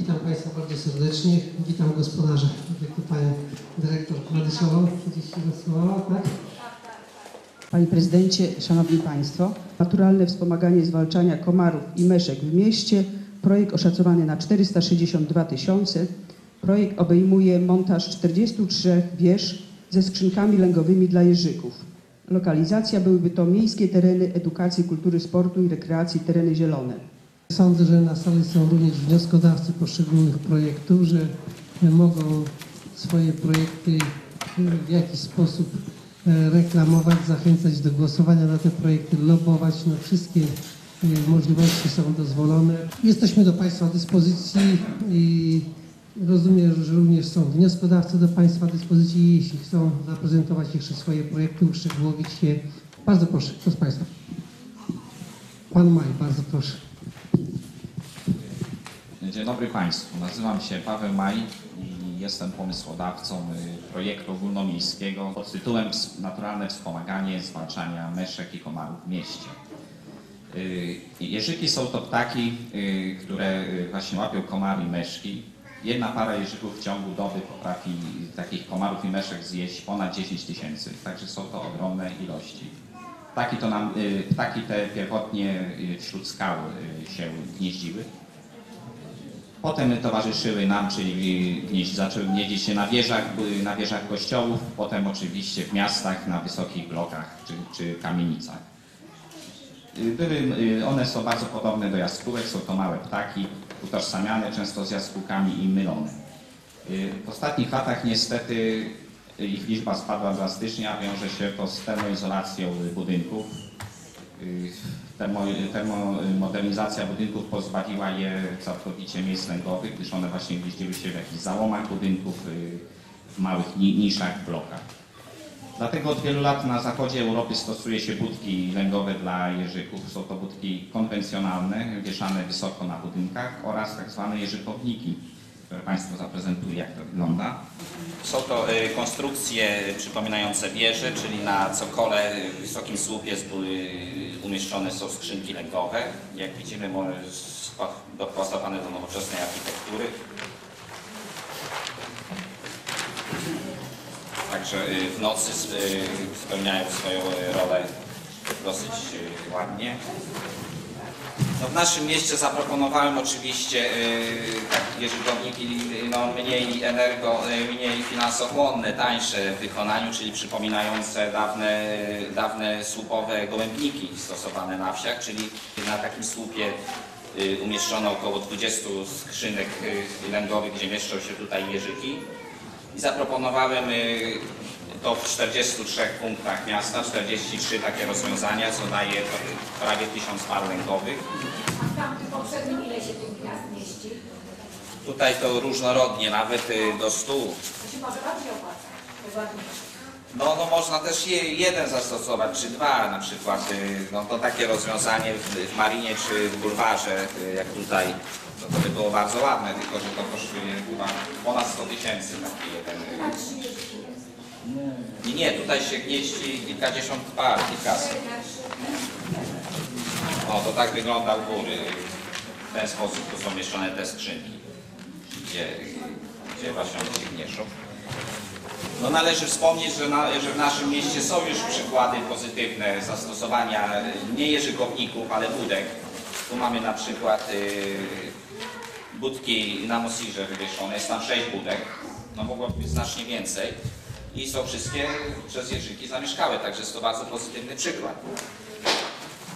Witam Państwa bardzo serdecznie. Witam gospodarza, jak to Pani Dyrektor Władysława gdzieś się wysłała, tak? Panie Prezydencie, Szanowni Państwo, naturalne wspomaganie zwalczania komarów i myszek w mieście, projekt oszacowany na 462 tysiące. Projekt obejmuje montaż 43 wież ze skrzynkami lęgowymi dla jeżyków. Lokalizacja byłyby to miejskie tereny edukacji, kultury, sportu i rekreacji, tereny zielone. Sądzę, że na sali są również wnioskodawcy poszczególnych projektów, że mogą swoje projekty w jakiś sposób e, reklamować, zachęcać do głosowania na te projekty, lobować. No wszystkie e, możliwości są dozwolone. Jesteśmy do Państwa dyspozycji i rozumiem, że również są wnioskodawcy do Państwa dyspozycji. Jeśli chcą zaprezentować jeszcze swoje projekty, uszczegółowić je, bardzo proszę. Kto z Państwa? Pan Maj, bardzo proszę. Dzień dobry Państwu. Nazywam się Paweł Maj i jestem pomysłodawcą y, projektu ogólnomiejskiego pod tytułem Naturalne wspomaganie zwalczania myszek i komarów w mieście. Y, Jeżyki są to ptaki, y, które właśnie łapią komary i myszki. Jedna para jeżyków w ciągu doby potrafi takich komarów i myszek zjeść ponad 10 tysięcy, także są to ogromne ilości. Ptaki, to nam, ptaki te pierwotnie wśród skał się gnieździły. Potem towarzyszyły nam, czyli zaczęły gnieździć się na wieżach, były na wieżach kościołów, potem oczywiście w miastach, na wysokich blokach czy, czy kamienicach. Y, Były, y, one są bardzo podobne do jaskółek, są to małe ptaki, utożsamiane często z jaskółkami i mylone. Y, W ostatnich latach niestety ich liczba spadła drastycznie, a wiąże się to z termoizolacją budynków. Y, Termo, termomodernizacja budynków pozbawiła je całkowicie miejsc lęgowych, gdyż one właśnie gnieździły się w jakichś załomach budynków, y, w małych ni- niszach, blokach. Dlatego od wielu lat na zachodzie Europy stosuje się budki lęgowe dla jeżyków. Są to budki konwencjonalne, wieszane wysoko na budynkach oraz tak zwane jeżykowniki, które Państwu zaprezentuję, jak to wygląda. Są to y, konstrukcje przypominające wieże, czyli na cokole y, w wysokim słupie y, umieszczone są skrzynki lęgowe. Jak widzimy, spa- dopasowane do nowoczesnej architektury. Także w nocy spełniają swoją rolę dosyć ładnie. No w naszym mieście zaproponowałem oczywiście y, takie no, mniej energo, y, mniej finansochłonne, tańsze w wykonaniu, czyli przypominające dawne, dawne słupowe gołębniki stosowane na wsiach, czyli na takim słupie y, umieszczono około 20 skrzynek lęgowych, gdzie mieszczą się tutaj jeżyki. I zaproponowałem to w 43 punktach miasta, 43 takie rozwiązania, co daje prawie 1000 par lęgowych. A w tamtym poprzednim ile się tych gwiazd mieści? Tutaj to różnorodnie, nawet y, do 100. To się może bardziej opłaca. No, no można też je, jeden zastosować, czy dwa na przykład. y, No to takie rozwiązanie w, w Marinie czy w Bulwarze, y, jak tutaj, no to by było bardzo ładne, tylko że to kosztuje chyba ponad 100 tysięcy taki jeden. Nie, nie, tutaj się gnieździ kilkadziesiąt par, kilkaset. O, to tak wygląda u góry. W ten sposób tu są mieszczone te skrzynki, gdzie, gdzie właśnie one się gnieszą. No należy wspomnieć, że, na, że w naszym mieście są już przykłady pozytywne zastosowania e, nie jeżykowników, ale budek. Tu mamy na przykład y, budki na Mosirze wywieszone, jest tam sześć budek, no mogłoby być znacznie więcej i są wszystkie przez jeżyki zamieszkałe, także jest to bardzo pozytywny przykład.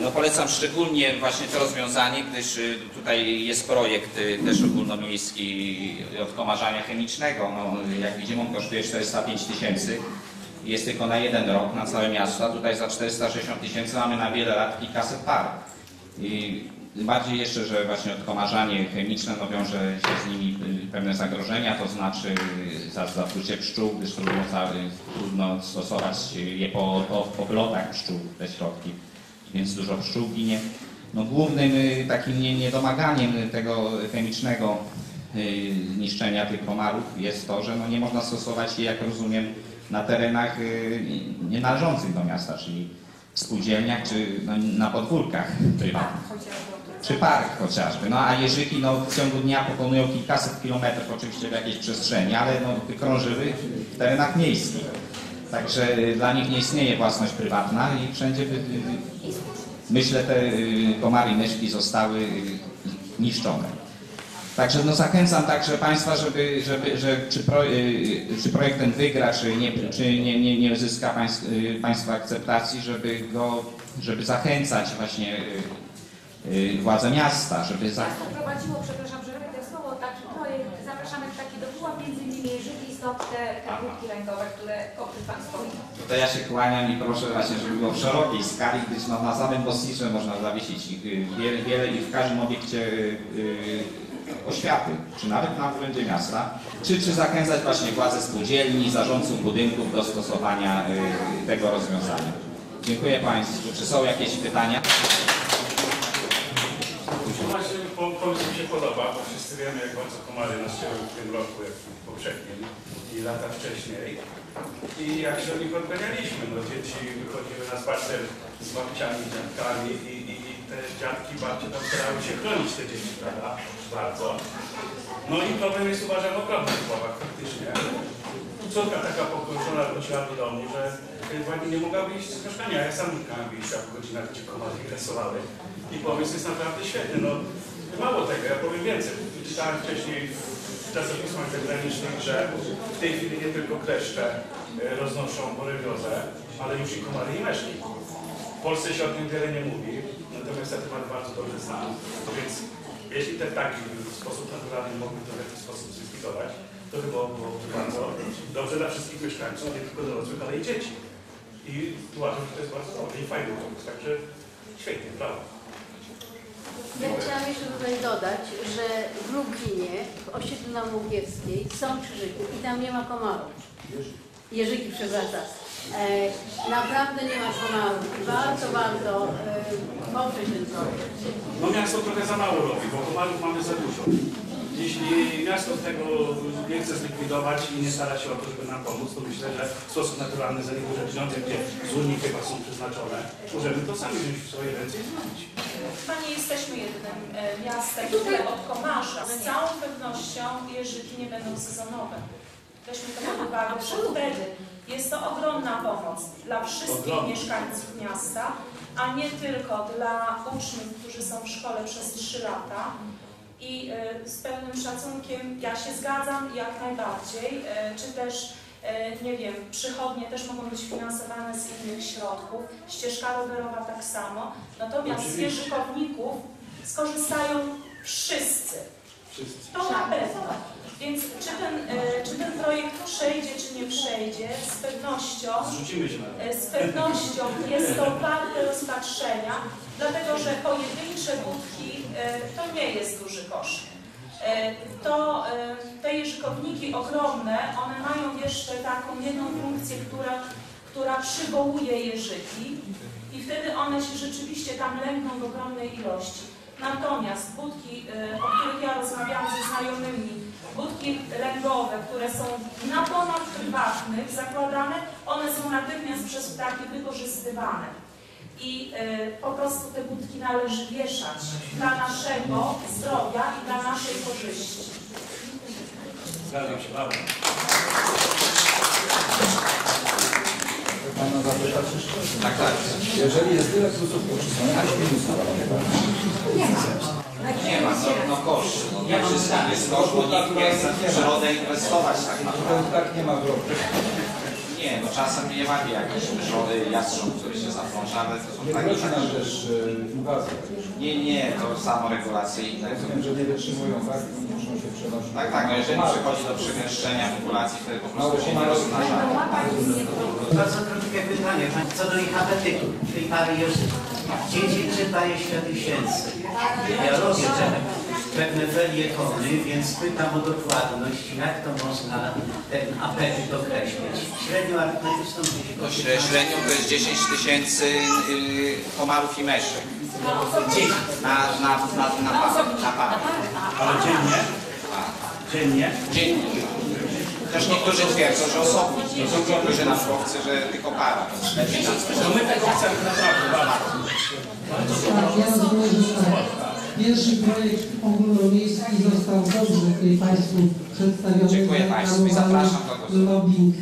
No polecam szczególnie właśnie to rozwiązanie, gdyż y, tutaj jest projekt y, też ogólnomiejski odkomarzania chemicznego. No, jak widzimy on kosztuje 405 tysięcy. Jest tylko na jeden rok na całe miasto, a tutaj za 460 tysięcy mamy na wiele lat kilkaset par. I bardziej jeszcze, że właśnie odkomarzanie chemiczne no, wiąże się z nimi y, pewne zagrożenia, to znaczy y, za zatrucie pszczół, gdyż trudno, za- trudno stosować je po, po, wylotach pszczół, te środki więc dużo pszczół ginie. No, głównym y, takim nie- niedomaganiem tego chemicznego y, niszczenia tych komarów jest to, że no, nie można stosować je, jak rozumiem, na terenach y, nie należących do miasta, czyli w spółdzielniach czy no, na podwórkach prywatnych. Czy park chociażby. No a jeżyki no, w ciągu dnia pokonują kilkaset kilometrów oczywiście w jakiejś przestrzeni, ale no, krążyły w terenach miejskich. Także y, dla nich nie istnieje własność prywatna i wszędzie by, myślę te y, komary i myszki zostały y, niszczone. Także no zachęcam także Państwa, żeby, żeby że czy, pro, y, czy projekt ten wygra, czy nie, czy nie, nie, nie uzyska państw, y, Państwa akceptacji, żeby go, żeby zachęcać właśnie y, y, władze miasta, żeby za, Miasto prowadziło, przepraszam, że to słowo, taki projekt, zapraszamy taki do pułap, między innymi Jerzyki, stąd te, te budki rękowe, które, o których Pan wspomniał. To ja się kłaniam i proszę właśnie, żeby było w szerokiej skali, gdyż no, na samym Bosticze można zawiesić ich, wiele, wiele i w każdym obiekcie y, y, oświaty, czy nawet na urzędzie miasta, czy, czy zachęcać właśnie władze spółdzielni, zarządców budynków do stosowania y, tego rozwiązania. Dziękuję Państwu. Czy są jakieś pytania? Właśnie po- pomysł mi się podoba, bo wszyscy wiemy, jak bardzo komary nas cięły w tym roku, jak w poprzednim i lata wcześniej. I jak się o nich odganialiśmy, no dzieci wychodziły na spacer z babciami, dziadkami i, i te dziadki, babcie tam starały się chronić te dzieci, prawda? Bardzo. No i problem jest uważam ogromny w głowach faktycznie. Córka taka pokorzona wróciła do domu, że pani nie mogła wyjść z mieszkania. Ja sam mieszkałem wyjścia w godzinach, gdzie komary grasowały. I pomysł jest naprawdę świetny. No, mało tego, ja powiem więcej. Czytałem wcześniej w czasopismach zagranicznych, że w tej chwili nie tylko kleszcze y, roznoszą borewiozę, ale już i komary i meszki. Polsce się o tym wiele nie mówi, natomiast ja temat bardzo dobrze znam. Więc jeśli te ptaki w sposób naturalny mogły to w jakiś sposób zlikwidować, to chyba byłoby bardzo dobrze dla wszystkich mieszkańców, nie tylko dorosłych, ale i dzieci. I uważam, że to jest bardzo dobry i fajny pomysł. Także świetnie, brawo. Ja chciałam jeszcze tutaj dodać, że w Lublinie, w osiedlu na Ługierskiej są krzyżyki i tam nie ma komarów. Jeżyki, przepraszam. E, naprawdę nie ma komarów. Warto, warto e, poprzeć ten projekt. No miasto trochę za mało robi, bo komarów mamy za dużo. Jeśli miasto tego nie chce zlikwidować i nie stara się o to, żeby nam pomóc, to myślę, że w sposób naturalny za niego pieniądze, gdzie z Unii chyba są przeznaczone, możemy to sami wziąć w swoje ręce i zrobić. Chyba nie jesteśmy jedynym e, miastem, które od komarza. Z całą pewnością jeżyki nie będą sezonowe. Weźmy to pod uwagę, że wtedy jest to ogromna pomoc dla wszystkich mieszkańców miasta, a nie tylko dla uczniów, którzy są w szkole przez 3 lata. I e, z pewnym szacunkiem ja się zgadzam jak najbardziej, e, czy też e, nie wiem, przychodnie też mogą być finansowane z innych środków, ścieżka rowerowa tak samo, natomiast z Oczywiście. jeżykowników skorzystają wszyscy. Wszyscy. To na pewno. Więc czy ten, e, czy ten projekt przejdzie, czy nie przejdzie, z pewnością Zrzucimy się. E, Z pewnością jest to warte rozpatrzenia, dlatego że pojedyncze budki e, to nie jest duży koszt. To te jeżykowniki ogromne, one mają jeszcze taką jedną funkcję, która, która przywołuje jeżyki i wtedy one się rzeczywiście tam lękną w ogromnej ilości. Natomiast budki, e, o których ja rozmawiałam ze znajomymi, budki lęgowe, które są na ponad prywatnych zakładane, one są natychmiast przez ptaki wykorzystywane. I e, po prostu te budki należy wieszać dla naszego zdrowia i dla naszej korzyści. Zgadzam się, brawo. Pana zapytać, Tak, tak. jeżeli jest tyle plusów, to czy są jakieś minusy? Nie ma, no, no koszt. No, nie wszystkim jest koszt, bo nikt nie chce w przyrodę inwestować tak naprawdę. tak nie ma w roku. Nie, no czasem nie łapie jakiś żony jastrząb, który się zaplącza, ale to są Nie takie... grozi nam też e, inwazja. Nie, nie, to samoregulacyjne. Rozumiem, że nie wytrzymują, tak? I muszą się przenosić. Tak, tak, no jeżeli przychodzi do przegęszczenia populacji, wtedy po prostu się nie rozmnaża. Bardzo krótkie pytanie co do ich apetytu, tej pary języków. Dzieci czyta je tysięcy. Ja robię te pewne felietony, więc pytam o dokładność, jak to można ten apetyt określić. Średnio są To śre- średnio to jest 10 tysięcy y, komarów i myszek. dzieci. Na, na, na, na, na, na parę. Ale dziennie? Dziennie? Dziennie. Chociaż niektórzy twierdzą, że osobni, niektórzy naukowcy, że tylko para. No my tego chcemy naprawdę Pierwszy projekt ogólnomiejski został dobrze tutaj Państwu przedstawiony. Dziękuję Państwu i zapraszam do. Lobbying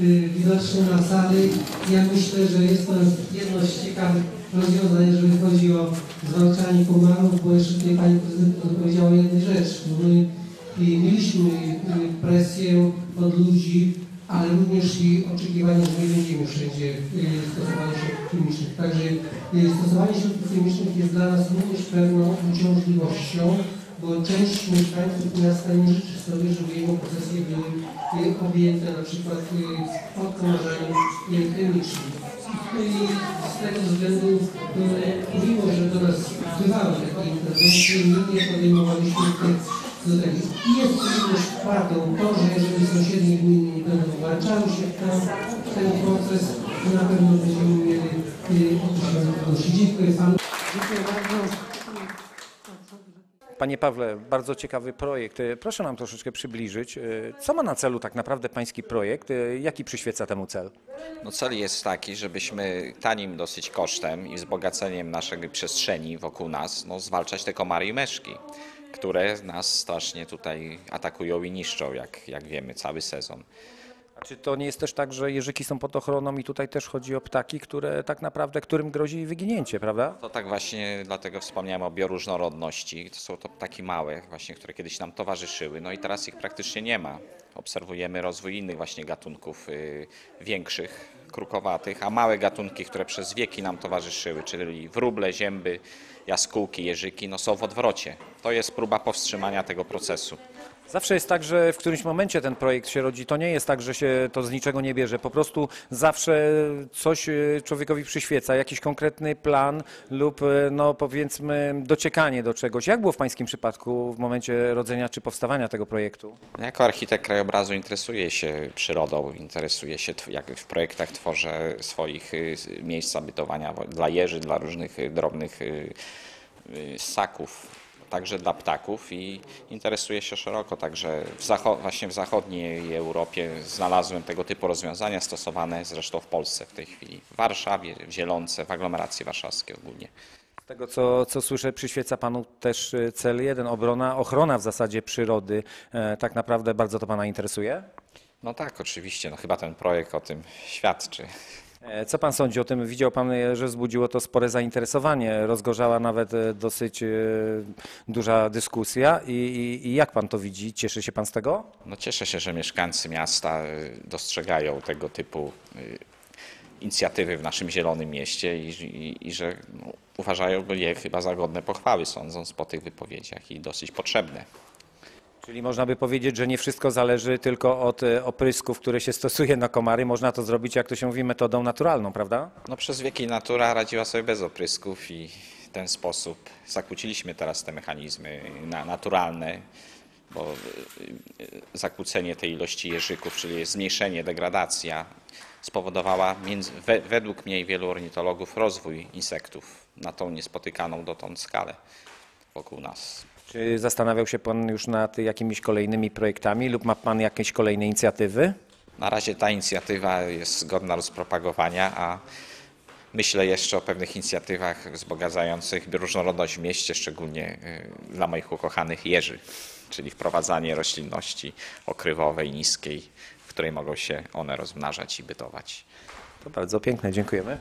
y, widoczny na sali. Ja myślę, że jest to jedno z ciekawych rozwiązań, jeżeli chodzi o zwalczanie komarów, bo jeszcze tutaj Pani Prezydent powiedziała jednej rzeczy. bo My y, mieliśmy presję od ludzi, ale również i oczekiwanie, że nie będziemy wszędzie stosowali środków chemicznych. Także stosowanie środków chemicznych jest dla nas również pewną uciążliwością, bo część mieszkańców miasta nie życzy sobie, żeby jego posesje były y, objęte na przykład odkomarzaniem y, chemicznym. I z tego względu, mimo że do nas bywały takie interwencje, nie podejmowaliśmy tych do tego. I jest również prawdą to, że jeżeli sąsiednie gminy nie będą włączały się w ten, w ten proces, to na pewno będziemy mieli y, odrzucone trudności. Dziękuję Panu. Dziękuję bardzo. Panie Pawle, bardzo ciekawy projekt. E, Proszę nam troszeczkę przybliżyć, e, co ma na celu tak naprawdę pański projekt, jaki przyświeca temu cel? No cel jest taki, żebyśmy tanim dosyć kosztem i wzbogaceniem naszej przestrzeni wokół nas no, zwalczać te komary i meszki, które nas strasznie tutaj atakują i niszczą, jak, jak wiemy, cały sezon. Czy to nie jest też tak, że jeżyki są pod ochroną i tutaj też chodzi o ptaki, które tak naprawdę, którym grozi wyginięcie, prawda? To tak właśnie dlatego wspomniałem o bioróżnorodności. To są to ptaki małe właśnie, które kiedyś nam towarzyszyły, no i teraz ich praktycznie nie ma. Obserwujemy rozwój innych właśnie gatunków y, większych, krukowatych, a małe gatunki, które przez wieki nam towarzyszyły, czyli wróble, zięby, jaskółki, jeżyki, no są w odwrocie. To jest próba powstrzymania tego procesu. Zawsze jest tak, że w którymś momencie ten projekt się rodzi. To nie jest tak, że się to z niczego nie bierze. Po prostu zawsze coś e, człowiekowi przyświeca, jakiś konkretny plan lub, e, no powiedzmy, dociekanie do czegoś. Jak było w pańskim przypadku w momencie rodzenia czy powstawania tego projektu? Jako architekt krajobrazu interesuję się przyrodą, interesuję się, jak w projektach tworzę swoich y, miejsc zabytowania dla jeży, dla różnych y, drobnych y, ssaków, także dla ptaków i interesuję się szeroko. Także w właśnie w zachodniej Europie znalazłem tego typu rozwiązania stosowane zresztą w Polsce w tej chwili. W Warszawie, w Zielonce, w aglomeracji warszawskiej ogólnie. Z tego, co, co słyszę, przyświeca panu też e, cel jeden, obrona, ochrona w zasadzie przyrody. E, Tak naprawdę bardzo to pana interesuje? No tak, oczywiście, no chyba ten projekt o tym świadczy. E, Co pan sądzi o tym? Widział pan, e, że wzbudziło to spore zainteresowanie. Rozgorzała nawet e, dosyć duża dyskusja. I, i, I jak pan to widzi? Cieszy się pan z tego? No cieszę się, że mieszkańcy miasta dostrzegają tego typu inicjatywy w naszym zielonym mieście i, i, i że no, uważają je chyba za godne pochwały, sądząc po tych wypowiedziach i dosyć potrzebne. Czyli można by powiedzieć, że nie wszystko zależy tylko od e, oprysków, które się stosuje na komary. Można to zrobić, jak to się mówi, metodą naturalną, prawda? No przez wieki natura radziła sobie bez oprysków i w ten sposób zakłóciliśmy teraz te mechanizmy na, naturalne, bo y, y, zakłócenie tej ilości jeżyków, czyli zmniejszenie, degradacja spowodowała między, we, według mnie i wielu ornitologów rozwój insektów na tą niespotykaną dotąd skalę wokół nas. Czy zastanawiał się pan już nad jakimiś kolejnymi projektami lub ma pan jakieś kolejne inicjatywy? Na razie ta inicjatywa jest godna rozpropagowania, a myślę jeszcze o pewnych inicjatywach wzbogacających bioróżnorodność w mieście, szczególnie y, dla moich ukochanych jeży, czyli wprowadzanie roślinności okrywowej, niskiej, w której mogą się one rozmnażać i bytować. To bardzo piękne, dziękujemy.